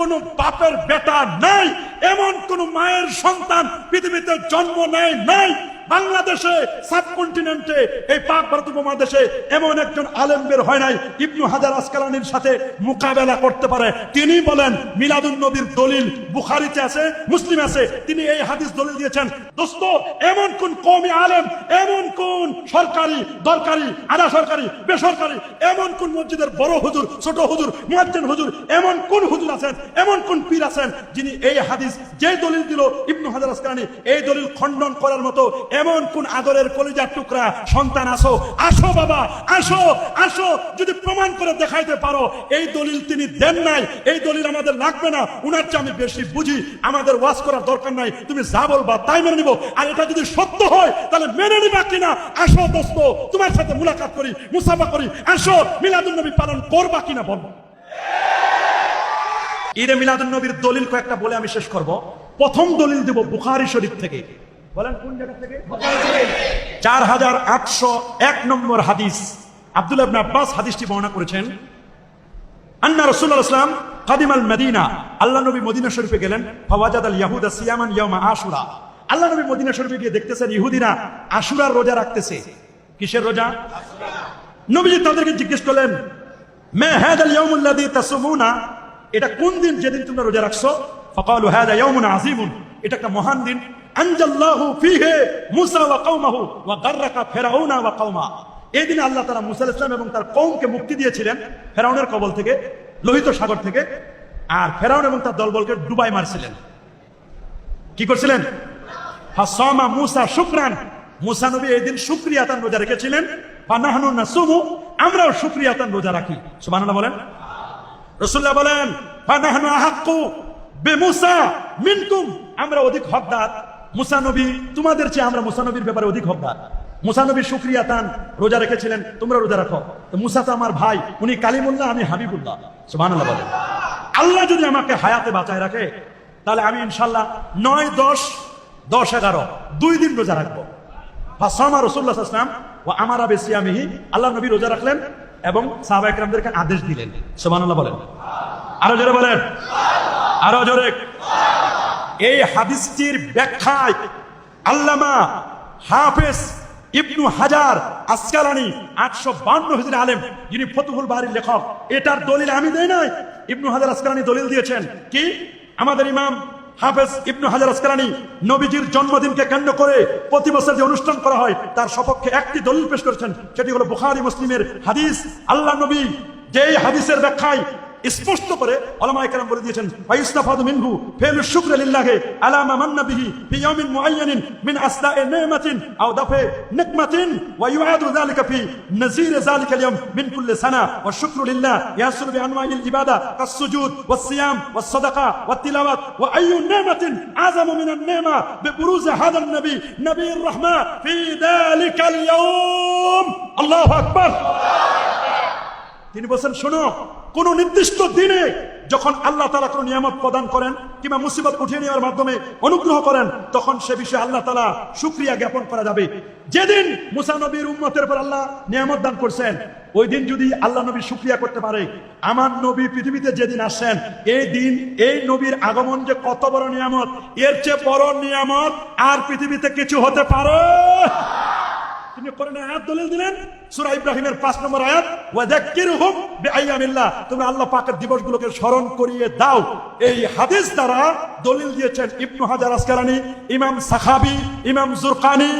কোন বাপের বেটা নাই এমন কোন মায়ের সন্তান পৃথিবীতে জন্ম নেয় নাই। বাংলাদেশে সাবকন্টিনেন্টে এই পাক ভারত উপমহাদেশে এমন একজন আলেম বের হয় নাই, ইবনু হাজার আসকালানির সাথে মোকাবেলা করতে পারে। তিনি বলেন, মিলাদুন নবীর দলিল বুখারিতে আছে, মুসলিম আছে। তিনি এই হাদিস দলিল দিয়েছেন, দোস্ত, এমন কোন কমি আলেম, এমন কোন সরকারি, দরকারি, আধা সরকারি, বেসরকারি, এমন কোন মসজিদের বড় হুজুর, ছোট হুজুর, মুয়াজ্জিন হুজুর, এমন কোন হুজুর আছেন, এমন কোন পীর আছেন, যিনি এই হাদিস যে দলিল দিল ইবনু হাজার আসকালানি, এই দলিল খণ্ডন করার মতো এমন কোন আদরের কলিজার টুকরা সন্তান আসো আসো বাবা, আসো আসো। যদি প্রমাণ করে দেখাইতে পারো, এই দলিল তিনি দেন নাই, এই দলিল আমাদের লাগবে না। উনার চেয়ে আমি বেশি বুঝি, আমাদের ওয়াজ করার দরকার নাই। তুমি যা বলবা তাই মেনে নিব। আর এটা যদি সত্য হয়, তাহলে মেনে নিবা কিনা? আসো দোস্ত, তোমার সাথে মুলাকাত করি, মুসাফা করি। আসো মিলাদুল নবী পালন করবা কিনা বলব ঈদে মিলাদুল নবীর দলিল কয়েকটা বলে আমি শেষ করব। প্রথম দলিল দেব বুখারি শরীফ থেকে। বলেন কোন জায়গা থেকে? চার হাজার আটশো এক নম্বর হাদিস। আব্দুল আবনা আব্বাস হাদিসটি বর্ণনা করেছেন। আন্না রসুল্লাহ ইসলাম কাদিম আল মদিনা। আল্লাহ নবী মদিনা শরীফে গেলেন। ফাওয়াজাদ আল ইয়াহুদা সিয়ামান ইয়ামা আশুরা। আল্লাহ নবী মদিনা শরীফে গিয়ে দেখতেছেন ইহুদিরা আশুরার রোজা রাখতেছে। কিসের রোজা? নবীজি তাদেরকে জিজ্ঞেস করলেন, মে হাদাল ইয়াউমুল্লাযী তাসুমুনা? এটা কোন দিন যেদিন তোমরা রোজা রাখছো? ফাকালু হাদা ইয়াউমুন আযীমুন। এটা একটা মহান দিন। আনজাল্লাহু ফীহি মুসা ওয়া কওমাহু ওয়া গাররাকা ফিরআউনা ওয়া কওমা। এই আল্লাহ তাআলা মুসা আলাইহিস এবং তার কওমকে মুক্তি দিয়েছিলেন ফেরাউনের কবল থেকে, লোহিত সাগর থেকে, আর ফেরাউন এবং তার দলবলকে ডুবাই মারছিলেন। কি করছিলেন? হাসমা মুসা শুক্রান। মুসা নবী এই দিন শুক্রিয়া তার রোজা রেখেছিলেন। ফানাহানু নাসুমু, আমরাও শুক্রিয়া তার রোজা রাখি। সুবহানাল্লাহ বলেন। রসুল্লাহ বলেন ফানাহানু আহাক্কু বেমুসা মিনকুম আমরা অধিক হকদার। মুসা নবী তোমাদের চেয়ে আমরা মুসানবীর ব্যাপারে অধিক হকদার। মুসা নবী শুক্রিয়া তান রোজা রেখেছিলেন, তোমরা রোজা রাখো। মুসা তো আমার ভাই, উনি কালিমুল্লাহ, আমি হাবিবুল্লাহ। সুবহানাল্লাহ বলেন। আল্লাহ যদি আমাকে হায়াতে বাঁচায় রাখে, তাহলে আমি ইনশাল্লাহ নয়, দশ দশ, এগারো, দুই দিন রোজা রাখব। ফাসামা ও আমার বেসিয়ামিহি, আল্লাহ নবী রোজা রাখলেন এবং সাহাবা একরামদেরকে আদেশ দিলেন। সুবহানাল্লাহ বলেন। আরও জোরে বলেন। আরও জোরে। এই হাদিসটির ব্যাখ্যায় আল্লামা হাফেজ ইবনু হাজার আসকালানি আটশো বান্ন হিজরি আলেম, যিনি ফতুহুল বাড়ির লেখক। এটার দলিল আমি দেই নাই। ইবনু হাজার আসকালানি দলিল দিয়েছেন। কি? আমাদের ইমাম হাফেজ ইবনু হাজার আসকালানি নবীজির জন্মদিনকে কেন্দ্র করে প্রতি বছর যে অনুষ্ঠান করা হয়, তার সপক্ষে একটি দলিল পেশ করেছেন। সেটি হলো বুখারী, মুসলিমের হাদিস। আল্লাহ নবী যেই হাদিসের ব্যাখ্যায় স্পষ্ট করে ওলামা একরাম বলে দিয়েছেন, ফাইস্তাফাদু মিনহু ফিল শুকর লিল্লাহি আলা মা মান্না বিহি ফি ইয়াউমিন মুআয়্যানিন মিন আসদা'i নি'মাতিন আও দাফে নিকমাতিন ওয়া ইউআদু যালিকা ফি নাযীর যালিকা আল-ইয়াওম মিন কুল্লি সানা ওয়া শুকরু লিল্লাহ ইয়াসুলু বিআনওয়াইল ইবাদা কাস-সুজুদ ওয়াস-সিয়াম ওয়াস-সাদাকা ওয়াত-তিলাওয়াত ওয়া আইয়ু নি'মাতিন আযামু মিন আন-নি'মা বিবুরুজ হাদা আন-নবী নবীর রাহমা ফি যালিকা আল-ইয়াওম আল্লাহু আকবার তিনি বলছেন, শোনো, কোন নির্দিষ্ট দিনে যখন আল্লাহ তালা কোন নিয়ামত প্রদান করেন কিংবা মুসিবত উঠিয়ে নেওয়ার মাধ্যমে অনুগ্রহ করেন, তখন সে বিষয়ে আল্লাহ তালা সুক্রিয়া জ্ঞাপন করা যাবে। যেদিন মুসা নবীর উম্মতের পর আল্লাহ নিয়ামত দান করছেন, ওই দিন যদি আল্লাহ নবী সুক্রিয়া করতে পারে, আমার নবী পৃথিবীতে যেদিন আসছেন, এই দিন, এই নবীর আগমন যে কত বড় নিয়ামত, এর চেয়ে বড় নিয়ামত আর পৃথিবীতে কিছু হতে পারে? তিনি কোরআনে আয়াত দলিল দিলেন? সূরা ইব্রাহিমের 5 নম্বর আয়াত, ওয়াযাক্কিরহুম বিআইয়ামিল্লাহ। তোমরা আল্লাহ পাকের দিবসগুলোকে স্মরণ করিয়ে দাও। এই হাদিস দ্বারা দলিল দিয়েছেন ইবনু হাজার আসকারানি ইমাম সাখাবি, ইমাম জুরকানি।